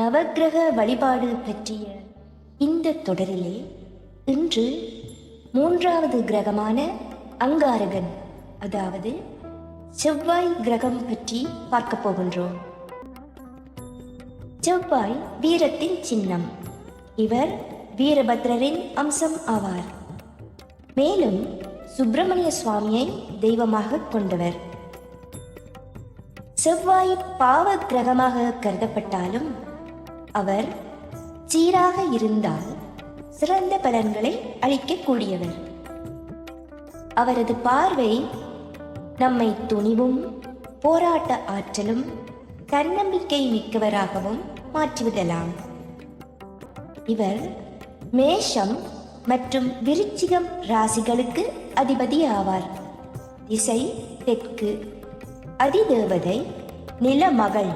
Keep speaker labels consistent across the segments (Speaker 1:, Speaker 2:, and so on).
Speaker 1: நவக்கிரக வழிபாடு பற்றிய இந்த தொடரிலே இன்று மூன்றாவது கிரகமான அங்காரகன் அதாவது செவ்வாய் கிரகம் பற்றி பார்க்க போகின்றோம். செவ்வாய் வீரத்தின் சின்னம். இவர் வீரபத்ரரின் அம்சம் ஆவார். மேலும் சுப்பிரமணிய சுவாமியை தெய்வமாக கொண்டவர். செவ்வாய் பாவ கிரகமாக கருதப்பட்டாலும் அவர் சீராக இருந்தால் சிறந்த பலன்களை அளிக்கக்கூடியவர். அவரது பார்வை நம்மை துணிவும் போராட்ட ஆற்றலும் தன்னம்பிக்கை மிக்கவராகவும் மாற்றிவிடலாம். இவர் மேஷம் மற்றும் விருச்சிகம் ராசிகளுக்கு அதிபதி ஆவார். திசை தெற்கு. அதிதேவதை நிலமகள்.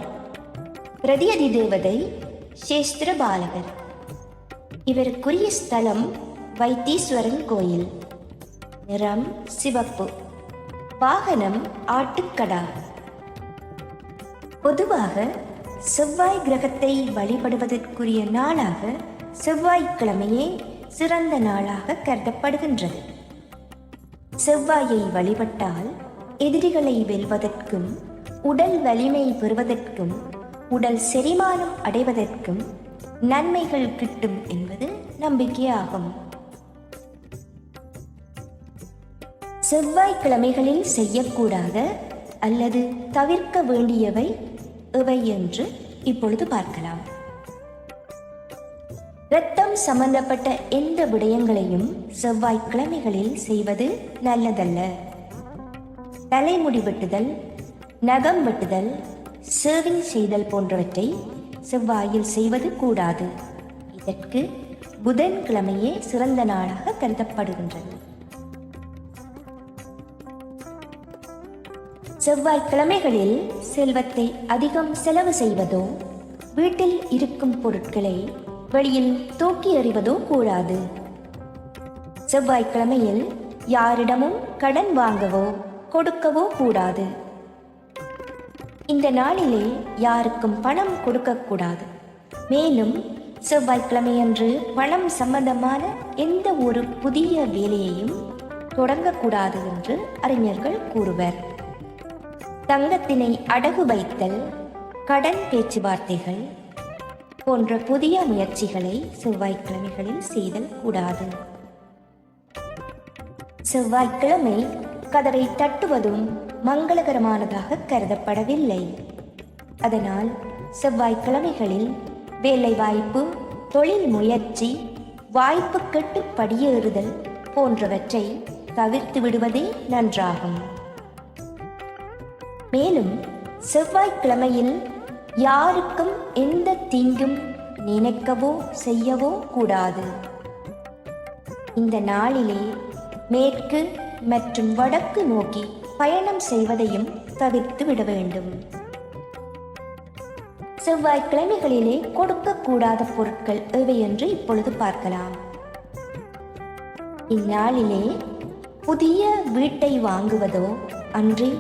Speaker 1: பிரதி அதிதேவதை சேஸ்திர பாலகர். இவருக்குரிய ஸ்தலம் வைத்தீஸ்வரன் கோயில். நிறம் சிவப்பு. வாகனம் ஆட்டுக்கடா. பொதுவாக செவ்வாய் கிரகத்தை வழிபடுவதற்குரிய நாளாக செவ்வாய்க்கிழமையே சிறந்த நாளாக கருதப்படுகின்றது. செவ்வாயை வழிபட்டால் எதிரிகளை வெல்வதற்கும் உடல் வலிமை பெறுவதற்கும் உடல் செரிமானம் அடைவதற்கும் நன்மைகள் கிட்டும் என்பது நம்பிக்கையாகும். செவ்வாய்க்கிழமைகளில் செய்யக்கூடாத அல்லது தவிர்க்க வேண்டியவை எவை என்று இப்பொழுது பார்க்கலாம். இரத்தம் சம்பந்தப்பட்ட எந்த விடயங்களையும் செவ்வாய்க்கிழமைகளில் செய்வது நல்லதல்ல. தலைமுடி வெட்டுதல் நகம் வெட்டுதல் சேவிங் செய்தல் போன்றவற்றை செவ்வாயில் செய்வது கூடாது. இதற்கு புதன்கிழமையே சிறந்த நாளாக கருதப்படுகின்றது. செவ்வாய்க்கிழமைகளில் செல்வத்தை அதிகம் செலவு செய்வதோ வீட்டில் இருக்கும் பொருட்களை வெளியில் தூக்கி எறிவதோ கூடாது. செவ்வாய்க்கிழமையில் யாரிடமும் கடன் வாங்கவோ கொடுக்கவோ கூடாது. இந்த நாளிலே யாருக்கும் பணம் கொடுக்கக்கூடாது. மேலும் செவ்வாய்க்கிழமையன்று பணம் சம்பந்தமான எந்த ஒரு புதிய வேலையையும் தொடங்கக்கூடாது என்று அறிஞர்கள் கூறுவர். தங்கத்தினை அடகு வைத்தல் கடன் பேச்சுவார்த்தைகள் போன்ற புதிய முயற்சிகளை செவ்வாய்க்கிழமைகளில் செய்தல் கூடாது. செவ்வாய்க்கிழமை கதவை தட்டுவதும் மங்களகரமானதாக கருதப்படவில்லை. அதனால் செவ்வாய்க்கிழமைகளில் வேலை வாய்ப்பு தொழில் முயற்சி வாய்ப்பு கெட்டு படியேறுதல் போன்றவற்றை தவிர்த்து விடுவதே நன்றாகும். மேலும் செவ்வாய்க்கிழமையில் யாருக்கும் எந்த தீங்கும் நினைக்கவோ செய்யவோ கூடாது. இந்த நாளிலே மேற்கு மற்றும் வடக்கு நோக்கி பயணம் செய்வதையும் தவிர்த்து விட வேண்டும். செவ்வாய்க்கிழமைகளிலே கொடுக்கக்கூடாத பொருட்கள் எவை என்று இப்பொழுது பார்க்கலாம். இந்நாளிலே புதிய வீட்டை வாங்குவதோ அன்றி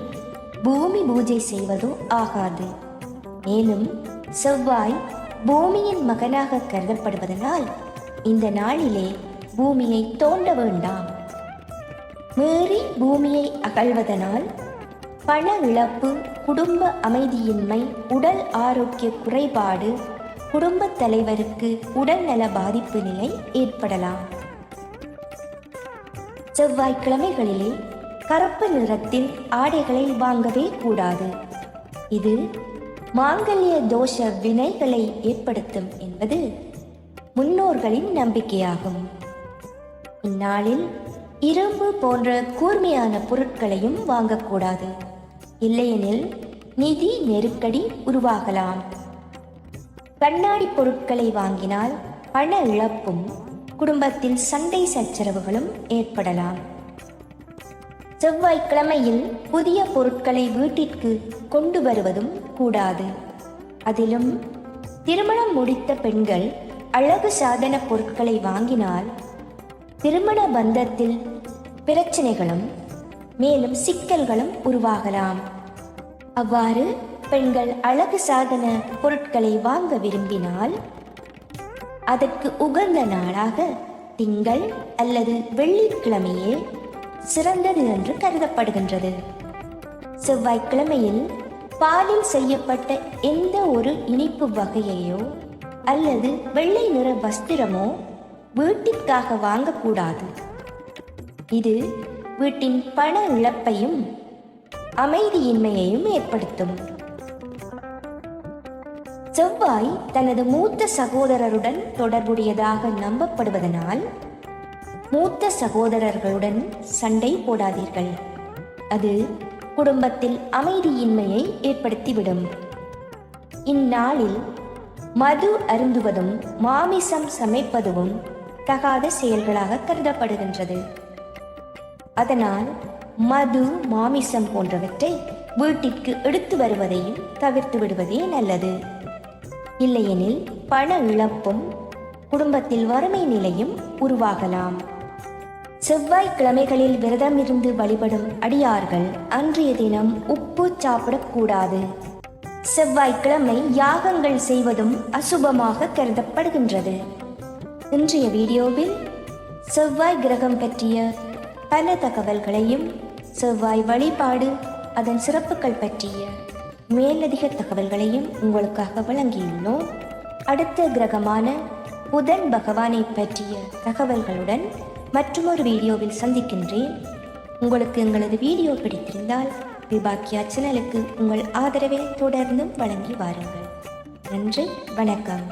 Speaker 1: பூமி பூஜை செய்வதோ ஆகாது. மேலும் செவ்வாய் பூமியின் மகனாக கருதப்படுவதனால் இந்த நாளிலே பூமியை தோண்ட வேண்டாம். மீறி பூமியை அகழ்வதனால் பண இழப்பு குடும்ப அமைதியின்மை உடல் ஆரோக்கிய குறைபாடு குடும்பத் தலைவருக்கு உடல்நல பாதிப்பு நிலை ஏற்படலாம். செவ்வாய்க்கிழமைகளிலே கருப்பு நிறத்தில் ஆடைகளை வாங்கவே கூடாது. இது மாங்கல்ய தோஷ வினைகளை ஏற்படுத்தும் என்பது முன்னோர்களின் நம்பிக்கையாகும். இந்நாளில் இரும்பு போன்ற கூர்மையான பொருட்களையும் வாங்கக்கூடாது. இல்லையெனில் நிதி நெருக்கடி உருவாகலாம். கண்ணாடி பொருட்களை வாங்கினால் பண இழப்பும் குடும்பத்தில் சண்டை சச்சரவுகளும் ஏற்படலாம். செவ்வாய்க்கிழமையில் புதிய பொருட்களை வீட்டிற்கு கொண்டு வருவதும் கூடாது. அதிலும் திருமணம் முடித்த பெண்கள் அழகு சாதன பொருட்களை வாங்கினால் திருமண பந்தத்தில் பிரச்சனைகளும் மேலும் சிக்கல்களும் உருவாகலாம். அவ்வாறு பெண்கள் அழகு சாதன பொருட்களை வாங்க விரும்பினால் அதற்கு உகந்த நாளாக திங்கள் அல்லது வெள்ளிக்கிழமையே சிறந்தது என்று கருதப்படுகின்றது. செவ்வாய்க்கிழமையில் பாலில் செய்யப்பட்ட எந்த ஒரு இனிப்பு வகையையோ அல்லது வெள்ளை நிற வஸ்திரமோ வீட்டிற்காக வாங்கக்கூடாது. இது வீட்டின் பண இழப்பையும் அமைதியின்மையையும் ஏற்படுத்தும். செவ்வாய் தனது மூத்த சகோதரருடன் தொடர்புடையதாக நம்பப்படுவதனால் மூத்த சகோதரர்களுடன் சண்டை போடாதீர்கள். அது குடும்பத்தில் அமைதியின்மையை ஏற்படுத்திவிடும். இந்நாளில் மது அருந்துவதும் மாமிசம் சமைப்பதும் தகாத செயல்களாக கருதப்படுகின்றது. அதனால் மது மாமிசம் போன்றவற்றை வீட்டிற்கு எடுத்து வருவதையும் தவிர்த்து விடுவதே நல்லது. இல்லையெனில் பண இழப்பும் குடும்பத்தில் வறுமை நிலையும் உருவாகலாம். செவ்வாய்க்கிழமைகளில் விரதமிருந்து வழிபடும் அடியார்கள் அன்றைய தினம் உப்பு சாப்பிடக்கூடாது. செவ்வாய்க்கிழமை யாகங்கள் செய்வதும் அசுபமாக கருதப்படுகின்றது. இன்றைய வீடியோவில் செவ்வாய் கிரகம் பற்றிய பல தகவல்களையும் செவ்வாய் வழிபாடு அதன் சிறப்புகள் பற்றிய மேலதிக தகவல்களையும் உங்களுக்காக வழங்கியுள்ளோம். அடுத்த கிரகமான புதன் பகவானை பற்றிய தகவல்களுடன் மற்றொரு வீடியோவில் சந்திக்கின்றேன். உங்களுக்கு எங்களது வீடியோ பிடித்திருந்தால் விபாக்கியா சேனலுக்கு உங்கள் ஆதரவை தொடர்ந்தும் வழங்கி வாருங்கள். நன்றி வணக்கம்.